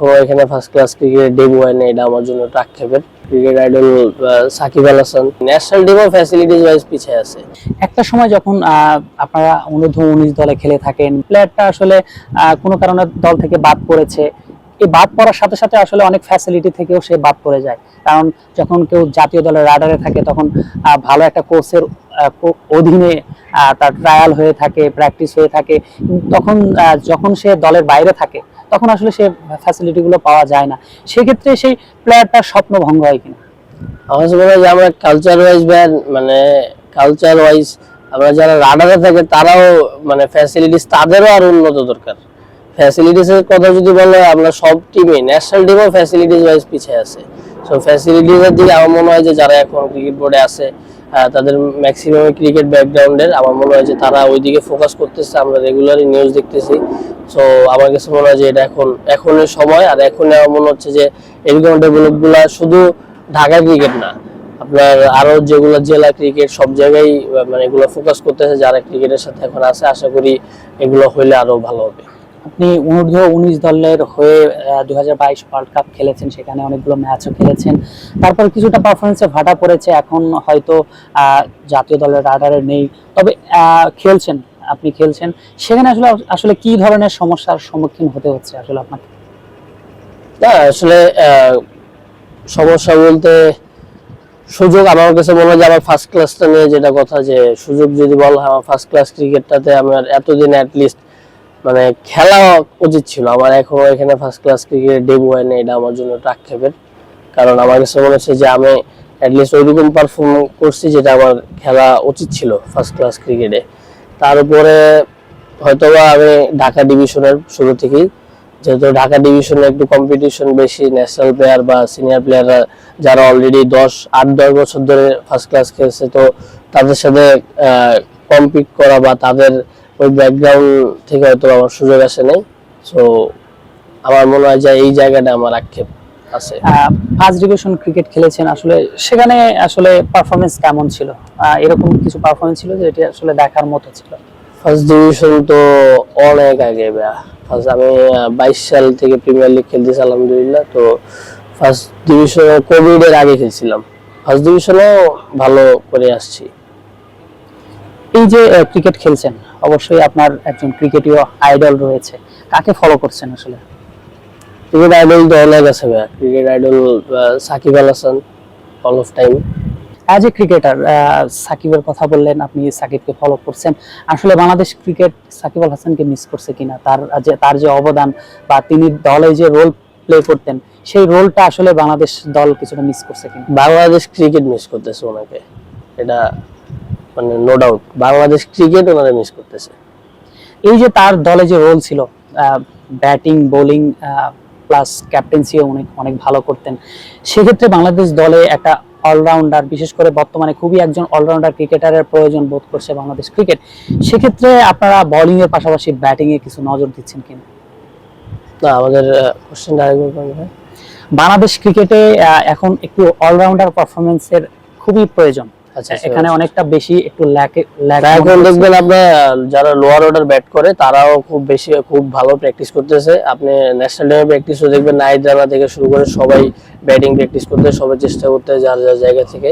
এখানে first class cricket debut হয় না এটা আমার জন্য cricket idol Shakib Al Hasan. National টিমও facilities wise পিছিয়ে আছে। একটা সময় যখন আপনারা উনিশ দলে খেলে থাকেন প্লেয়ারটা আসলে কোনো কারণে দল থেকে বাদ পড়েছে। এই বাদ পড়ার সাথে সাথে আসলে অনেক ফ্যাসিলিটি থেকেও সে বাদ পড়ে যায়। কারণ যখন কেউ জাতীয় দলের রাডারে থাকে, তখন ভালো একটা কোচের অধীনে তার ট্রায়াল হয়ে থাকে প্র্যাকটিস হয়ে থাকে, তখন যখন সে দলের বাইরে থাকে, তখন আসলে সে ফ্যাসিলিটিগুলো পাওয়া যায় না। সেক্ষেত্রে সেই প্লেয়ারটার স্বপ্ন ভঙ্গ হয় কিনা? আমার মনে হয় যে আমরা কালচার ওয়াইজ ব্যান মানে কালচার ওয়াইজ আমরা যারা রাডারে থাকে, তারাও মানে ফ্যাসিলিটিস তাদেরও আর উন্নত দরকার। ফ্যাসিলিটিস এর কথা যদি বলে, আমরা সব টিমে ন্যাশনাল টিমও ফ্যাসিলিটিস ওয়াইজ পিছিয়ে আছে। সো ফ্যাসিলিটিস এর দিকে আমার মনে হয় যে যারা এখন ক্রিকেট বোর্ডে আছে তাদের ম্যাক্সিমাম ক্রিকেট ব্যাকগ্রাউন্ডের আমার মনে হয় যে তারা ওইদিকে ফোকাস করতেছে, আমরা রেগুলারই নিউজ দেখতেছি। সো আমার কাছে মনে হয় যে এটা এখন, এখনের সময়, আর এখন আমার মনে হচ্ছে যে এরকম ডেভেলপগুলা শুধু ঢাকা ক্রিকেট না, আপনার আরও যেগুলো জেলা ক্রিকেট সব জায়গায় মানে এগুলো ফোকাস করতেছে, যারা ক্রিকেটের সাথে এখন আছে, আশা করি এগুলো হইলে আরও ভালো হবে। আপনি অনূর্ধ্ব উনিশ দলের হয়ে দু হাজার বাইশ ওয়ার্ল্ড কাপ খেলেছেন, সেখানে অনেকগুলো ম্যাচও খেলেছেন। তারপর কিছুটা পারফরমেন্সে ভাটা পড়েছে, এখন হয়তো জাতীয় দলের রাডারে নেই। তবে খেলছেন, আপনি খেলছেন। সেখানে আসলে আসলে কি ধরনের সমস্যার সম্মুখীন হতে হচ্ছে আসলে আপনাকে? না, আসলে সমস্যা বলতে সুযোগ আমার কাছে মনে হয় যে আমার ফার্স্ট ক্লাসটা নিয়ে যেটা কথা যে, সুযোগ যদি বলা হয়, আমার ফার্স্ট ক্লাস ক্রিকেটটাতে আমার এতদিন অ্যাটলিস্ট মানে খেলা উচিত ছিল। আমার এখন এখানে ফার্স্ট ক্লাস ক্রিকেট ডেবু হয় না এটা আমার জন্য আক্ষেপের কারণ আমার কাছে মনে হচ্ছে যে আমি অ্যাটলিস্ট ওইরকম পারফর্ম করছি যেটা আমার খেলা উচিত ছিল ফার্স্ট ক্লাস ক্রিকেটে তার উপরে হয়তোবা আমি ঢাকা ডিভিশনের শুরু থেকেই, যেহেতু ঢাকা ডিভিশনে একটু কম্পিটিশন বেশি ন্যাশনাল প্লেয়ার বা সিনিয়র প্লেয়াররা যারা অলরেডি দশ, আট, দশ বছর ধরে ফার্স্ট ক্লাস খেলছে, তো তাদের সাথে কম্পিট করা বা তাদের ওই ব্যাকগ্রাউন্ড থেকে হয়তো আমার সুযোগ আসে নাই। সো আমার মনে হয় যে এই জায়গাটা আমার আক্ষেপ আছে। ফার্স্ট ডিভিশন ক্রিকেট খেলেছেন আসলে সেখানে আসলে পারফরমেন্স কেমন ছিল? এরকম কিছু পারফরমেন্স ছিল যে এটি আসলে দেখার মতো ছিল? ফার্স্ট ডিভিশন তো অনেক আগে ফার্স্ট আমি বাইশ সাল থেকে প্রিমিয়ার লিগ খেলতেছি আলহামদুলিল্লাহ। তো ফার্স্ট ডিভিশনে কোভিড এর আগে খেলছিলাম। ফার্স্ট ডিভিশনেও ভালো করে আসছি। এই যে ক্রিকেট খেলছেন অবশ্যই আপনার একজন ক্রিকেটীয় আইডল রয়েছে। কাকে ফলো করছেন আসলে? ক্রিকেট আইডল তো অনেক আছে ভাইয়া। Cricket idol Shakib Al Hasan all of time as a cricketer সাকিবের কথা বললেন আপনি সাকিবকে ফলো করছেন। আসলে বাংলাদেশ ক্রিকেট সাকিব আল হাসানকে মিস করছে কিনা তার যে তার যে অবদান বা তিনি দলে যে রোল প্লে করতেন সেই রোলটা আসলে বাংলাদেশ দল কিছুটা মিস করছে কিনা? বাংলাদেশ ক্রিকেট মিস করতেছে ওনাকে। এটা মানে নো ডাউট বাংলাদেশ ক্রিকেট ওনারা মিস করতেছে। এই যে তার দলে যে রোল ছিল ব্যাটিং বোলিং প্লাস ক্যাপ্টেন্সিও অনেক অনেক ভালো করতেন। সেক্ষেত্রে বাংলাদেশ দলে একটা অলরাউন্ডার বিশেষ করে বর্তমানে খুবই একজন অলরাউন্ডার ক্রিকেটারের প্রয়োজন বোধ করছে বাংলাদেশ ক্রিকেট সেক্ষেত্রে আপনারা বোলিং এর পাশাপাশি ব্যাটিং এ কিছু নজর দিচ্ছেন কিনা? না আমাদের কোশ্চেনটা আরেকবার বাংলাদেশ ক্রিকেটে এখন একটু অলরাউন্ডার পারফরমেন্সের খুবই প্রয়োজন। এখানে অনেকটা বেশি একটু এখন দেখবেন আপনার যারা লোয়ার অর্ডার ব্যাট করে তারাও খুব বেশি খুব ভালো প্র্যাকটিস করতেছে। আপনি ন্যাশনাল টিমে প্র্যাকটিসও দেখবেন নাইট রানা থেকে শুরু করে সবাই ব্যাটিং প্র্যাকটিস করতে সবাই চেষ্টা করতে যার যার জায়গা থেকে।